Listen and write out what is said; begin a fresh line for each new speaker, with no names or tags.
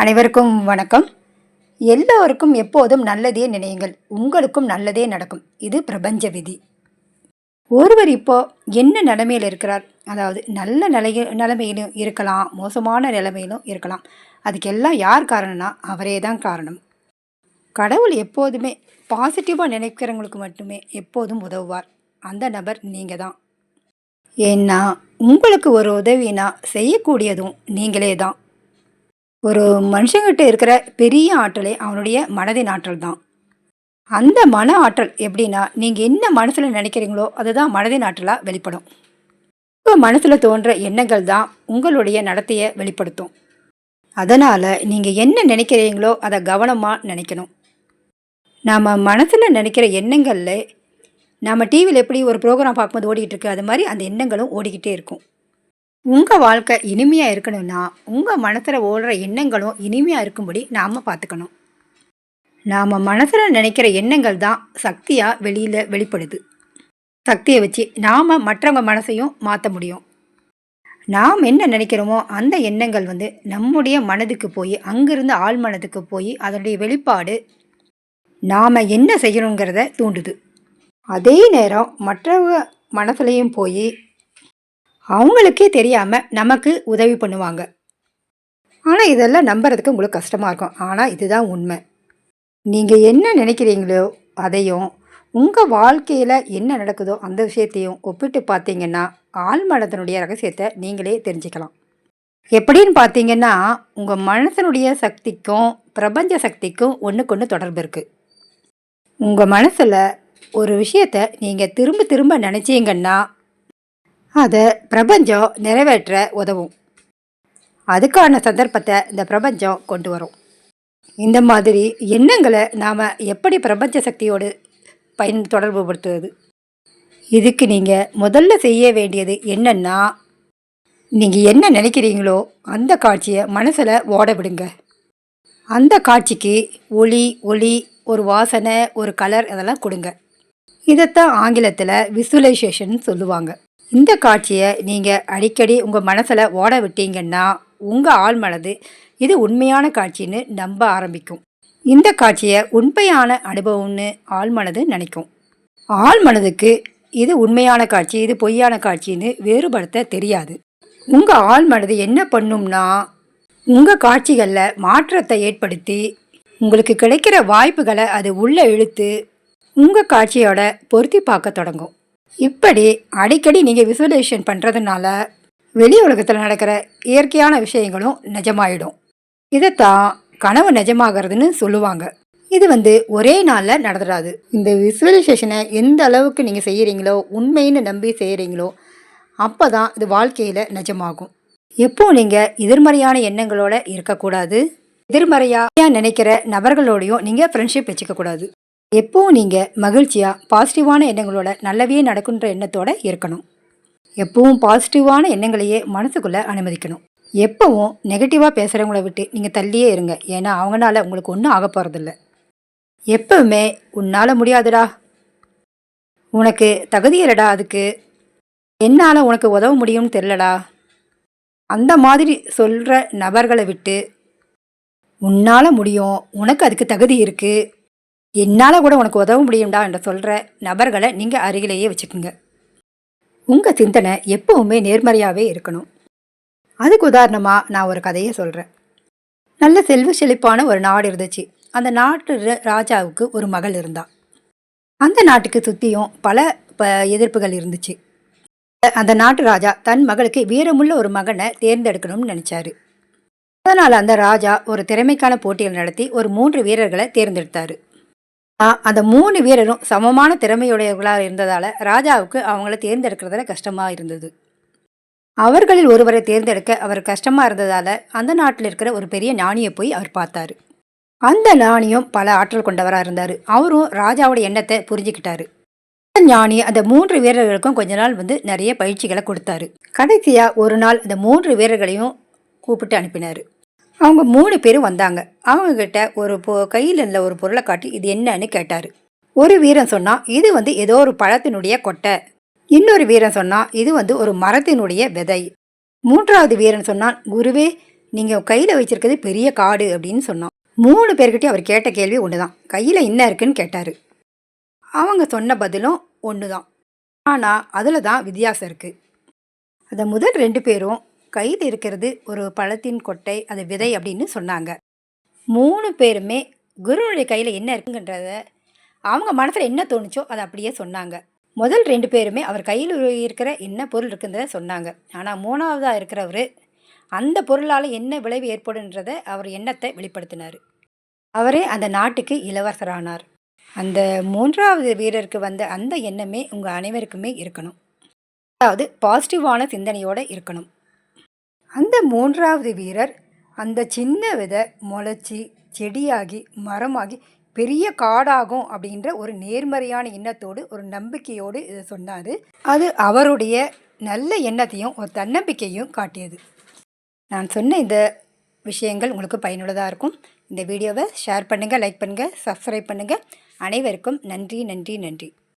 அனைவருக்கும் வணக்கம். எல்லோருக்கும் எப்போதும் நல்லதே நினையுங்கள். உங்களுக்கும் நல்லதே நடக்கும். இது பிரபஞ்ச விதி. ஒருவர் இப்போ என்ன நிலைமையில் இருக்கிறார்? அதாவது நல்ல நிலைய நிலைமையிலும் இருக்கலாம் மோசமான நிலைமையிலும் இருக்கலாம். அதுக்கெல்லாம் யார் காரணம்னா அவரே தான் காரணம். கடவுள் எப்போதுமே பாசிட்டிவாக நினைக்கிறவங்களுக்கு மட்டுமே எப்போதும் உதவுவார். அந்த நபர் நீங்கள் தான். ஏன்னா உங்களுக்கு ஒரு உதவினா செய்யக்கூடியதும் நீங்களே தான். ஒரு மனுஷங்கிட்ட இருக்கிற பெரிய ஆற்றலே அவனுடைய மனதின் ஆற்றல் தான் அந்த மன ஆற்றல் எப்படின்னா நீங்கள் என்ன மனசில் நினைக்கிறீங்களோ அதுதான் மனதின் ஆற்றலாக வெளிப்படும். உங்கள் மனசில் தோன்ற எண்ணங்கள் தான் உங்களுடைய நடத்தையை வெளிப்படுத்தும். அதனால் நீங்கள் என்ன நினைக்கிறீங்களோ அதை கவனமாக நினைக்கணும். நாம் மனசில் நினைக்கிற எண்ணங்களில் நம்ம டிவியில் எப்படி ஒரு ப்ரோக்ராம் பார்க்கும்போது ஓடிக்கிட்டு இருக்கு அது மாதிரி அந்த எண்ணங்களும் ஓடிக்கிட்டே இருக்கும். உங்கள் வாழ்க்கை இனிமையாக இருக்கணும்னா உங்கள் மனசில் ஓடுற எண்ணங்களும் இனிமையாக இருக்கும்படி நாம் பார்த்துக்கணும் நாம் மனசில் நினைக்கிற எண்ணங்கள் தான் சக்தியாக வெளியில் வெளிப்படுது. சக்தியை வச்சு நாம் மற்றவங்க மனசையும் மாற்ற முடியும். நாம் என்ன நினைக்கிறோமோ அந்த எண்ணங்கள் வந்து நம்முடைய மனதுக்கு போய் அங்கிருந்து ஆள் மனதுக்கு போய் அதனுடைய வெளிப்பாடு நாம் என்ன செய்யணுங்கிறத தூண்டுது. அதே நேரம் மற்றவங்க மனசுலையும் போய் அவங்களுக்கே தெரியாமல் நமக்கு உதவி பண்ணுவாங்க. ஆனால் இதெல்லாம் நம்புறதுக்கு உங்களுக்கு கஷ்டமாக இருக்கும். ஆனால் இதுதான் உண்மை. நீங்கள் என்ன நினைக்கிறீங்களோ அதையும் உங்கள் வாழ்க்கையில் என்ன நடக்குதோ அந்த விஷயத்தையும் ஒப்பிட்டு பார்த்தீங்கன்னா ஆழ்மனத்தினுடைய ரகசியத்தை நீங்களே தெரிஞ்சுக்கலாம். எப்படின்னு பார்த்தீங்கன்னா உங்கள் மனசனுடைய சக்திக்கும் பிரபஞ்ச சக்திக்கும் ஒன்றுக்கு ஒன்று தொடர்பு இருக்குது உங்கள் மனசில் ஒரு விஷயத்தை நீங்கள் திரும்ப திரும்ப நினச்சிங்கன்னா அதை பிரபஞ்சம் நிறைவேற்ற உதவும். அதுக்கான சந்தர்ப்பத்தை இந்த பிரபஞ்சம் கொண்டு வரும். இந்த மாதிரி எண்ணங்களை நாம் எப்படி பிரபஞ்ச சக்தியோடு பயன் தொடர்பு படுத்துவது இதுக்கு நீங்கள் முதல்ல செய்ய வேண்டியது என்னென்னா நீங்கள் என்ன நினைக்கிறீங்களோ அந்த காட்சியை மனசில் ஓட விடுங்க. அந்த காட்சிக்கு ஒளி ஒளி ஒரு வாசனை ஒரு கலர் இதெல்லாம் கொடுங்க. இதைத்தான் ஆங்கிலத்தில் விசுவலைசேஷன் சொல்லுவாங்க. இந்த காட்சியை நீங்கள் அடிக்கடி உங்கள் மனசில் ஓட விட்டீங்கன்னா உங்கள் ஆள் மனது இது உண்மையான காட்சின்னு நம்ப ஆரம்பிக்கும். இந்த காட்சியை உண்மையான அனுபவம்னு ஆள் மனது நினைக்கும். ஆள் மனதுக்கு இது உண்மையான காட்சி இது பொய்யான காட்சின்னு வேறுபடுத்த தெரியாது. உங்கள் ஆள் மனது என்ன பண்ணும்னா உங்கள் காட்சிகளில் மாற்றத்தை ஏற்படுத்தி உங்களுக்கு கிடைக்கிற வாய்ப்புகளை அது உள்ளே இழுத்து உங்கள் காட்சியோட பொருத்தி பார்க்க தொடங்கும். இப்படி அடிக்கடி நீங்கள் விசுவலைசேஷன் பண்ணுறதுனால வெளி உலகத்தில் நடக்கிற இயற்கையான விஷயங்களும் நிஜமாயிடும். இதைத்தான் கனவு நிஜமாகிறதுன்னு சொல்லுவாங்க. இது வந்து ஒரே நாளில் நடந்துடாது இந்த விசுவலைசேஷனை எந்த அளவுக்கு நீங்கள் செய்கிறீங்களோ உண்மைன்னு நம்பி செய்கிறீங்களோ அப்போ தான் இது வாழ்க்கையில் நிஜமாகும். எப்போ நீங்கள் எதிர்மறையான எண்ணங்களோட இருக்கக்கூடாது? எதிர்மறையாக நினைக்கிற நபர்களோடையும் நீங்கள் ஃப்ரெண்ட்ஷிப் வச்சுக்கக்கூடாது. எப்போவும் நீங்கள் மகிழ்ச்சியாக பாசிட்டிவான எண்ணங்களோட நல்லவே நடக்குன்ற எண்ணத்தோடு இருக்கணும். எப்பவும் பாசிட்டிவான எண்ணங்களையே மனசுக்குள்ளே அனுமதிக்கணும். எப்பவும் நெகட்டிவாக பேசுகிறவங்கள விட்டு நீங்கள் தள்ளியே இருங்க. ஏன்னா அவங்களால உங்களுக்கு ஒன்றும் ஆக போகிறதில்ல எப்பவுமே உன்னால் முடியாதுடா. உனக்கு தகுதி இல்லடா அதுக்கு. என்னால் உனக்கு உதவ முடியும்னு தெரிலடா அந்த மாதிரி சொல்கிற நபர்களை விட்டு உன்னால் முடியும். உனக்கு அதுக்கு தகுதி இருக்குது என்னால் கூட உனக்கு உதவ முடியும்டா என்று சொல்கிற நபர்களை நீங்கள் அருகிலேயே வச்சுக்கோங்க. உங்கள் சிந்தனை எப்பவுமே நேர்மறையாகவே இருக்கணும். அதுக்கு உதாரணமாக நான் ஒரு கதையை சொல்கிறேன் நல்ல செல்வ செழிப்பான ஒரு நாடு இருந்துச்சு. அந்த நாட்டு ராஜாவுக்கு ஒரு மகள் இருந்தா. அந்த நாட்டுக்கு சுற்றியும் பல ப எதிர்ப்புகள் இருந்துச்சு. அந்த நாட்டு ராஜா தன் மகளுக்கு வீரமுள்ள ஒரு மகனை தேர்ந்தெடுக்கணும்னு நினச்சாரு. அதனால் அந்த ராஜா ஒரு திறமைக்கான போட்டிகள் நடத்தி ஒரு மூன்று வீரர்களை தேர்ந்தெடுத்தாரு. அந்த மூணு வீரரும் சமமான திறமையுடையவர்களாக இருந்ததால் ராஜாவுக்கு அவங்கள தேர்ந்தெடுக்கிறதுல கஷ்டமாக இருந்தது. அவர்களில் ஒருவரை தேர்ந்தெடுக்க அவர் கஷ்டமாக இருந்ததால் அந்த நாட்டில் இருக்கிற ஒரு பெரிய ஞானியை போய் அவர் பார்த்தாரு. அந்த ஞானியும் பல ஆற்றல் கொண்டவராக இருந்தார். அவரும் ராஜாவோட எண்ணத்தை புரிஞ்சுக்கிட்டாரு. அந்த ஞானி அந்த மூன்று வீரர்களுக்கும் கொஞ்ச நாள் வந்து நிறைய பயிற்சிகளை கொடுத்தாரு. கடைசியாக ஒரு நாள் அந்த மூன்று வீரர்களையும் கூப்பிட்டு அனுப்பினார். அவங்க மூணு பேரும் வந்தாங்க. அவங்க கிட்ட ஒரு பொ கையில் இருந்த ஒரு பொருளை காட்டி இது என்னன்னு கேட்டார். ஒரு வீரன் சொன்னால் இது வந்து ஏதோ ஒரு பழத்தினுடைய கொட்டை. இன்னொரு வீரன் சொன்னால் இது வந்து ஒரு மரத்தினுடைய விதை. மூன்றாவது வீரன் சொன்னான் குருவே நீங்கள் கையில் வச்சிருக்கிறது பெரிய காடு அப்படின்னு சொன்னான். மூணு பேர்கிட்டயும் அவர் கேட்ட கேள்வி ஒன்று தான் கையில் என்ன இருக்குன்னு? கேட்டார். அவங்க சொன்ன பதிலும் ஒன்று தான் ஆனால் அதில் தான் வித்தியாசம் இருக்குது அந்த முதல் ரெண்டு பேரும் கையில் இருக்கிறது ஒரு பழத்தின் கொட்டை அது விதை அப்படின்னு சொன்னாங்க. மூணு பேருமே குருவுடைய கையில் என்ன இருக்குங்கன்றத அவங்க மனசில் என்ன தோணுச்சோ அதை அப்படியே சொன்னாங்க. முதல் ரெண்டு பேருமே அவர் கையில் இருக்கிற என்ன பொருள் இருக்குன்றத சொன்னாங்க. ஆனால் மூணாவதாக இருக்கிறவர் அந்த பொருளால் என்ன விளைவு ஏற்படுன்றத அவர் எண்ணத்தை வெளிப்படுத்தினார். அவரே அந்த நாட்டுக்கு இளவரசரானார். அந்த மூன்றாவது வீரருக்கு வந்த அந்த எண்ணமே உங்கள் அனைவருக்குமே இருக்கணும். அதாவது பாசிட்டிவான சிந்தனையோடு இருக்கணும். அந்த மூன்றாவது வீரர் அந்த சின்ன விதை முளைச்சி செடியாகி மரமாகி பெரிய காடாகும் அப்படின்ற ஒரு நேர்மறையான எண்ணத்தோடு ஒரு நம்பிக்கையோடு இதை சொன்னார். அது அவருடைய நல்ல எண்ணத்தையும் ஒரு தன்னம்பிக்கையும் காட்டியது. நான் சொன்ன இந்த விஷயங்கள் உங்களுக்கு பயனுள்ளதாக இருக்கும். இந்த வீடியோவை ஷேர் பண்ணுங்கள் லைக் பண்ணுங்கள் சப்ஸ்கிரைப் பண்ணுங்கள் அனைவருக்கும் நன்றி நன்றி நன்றி.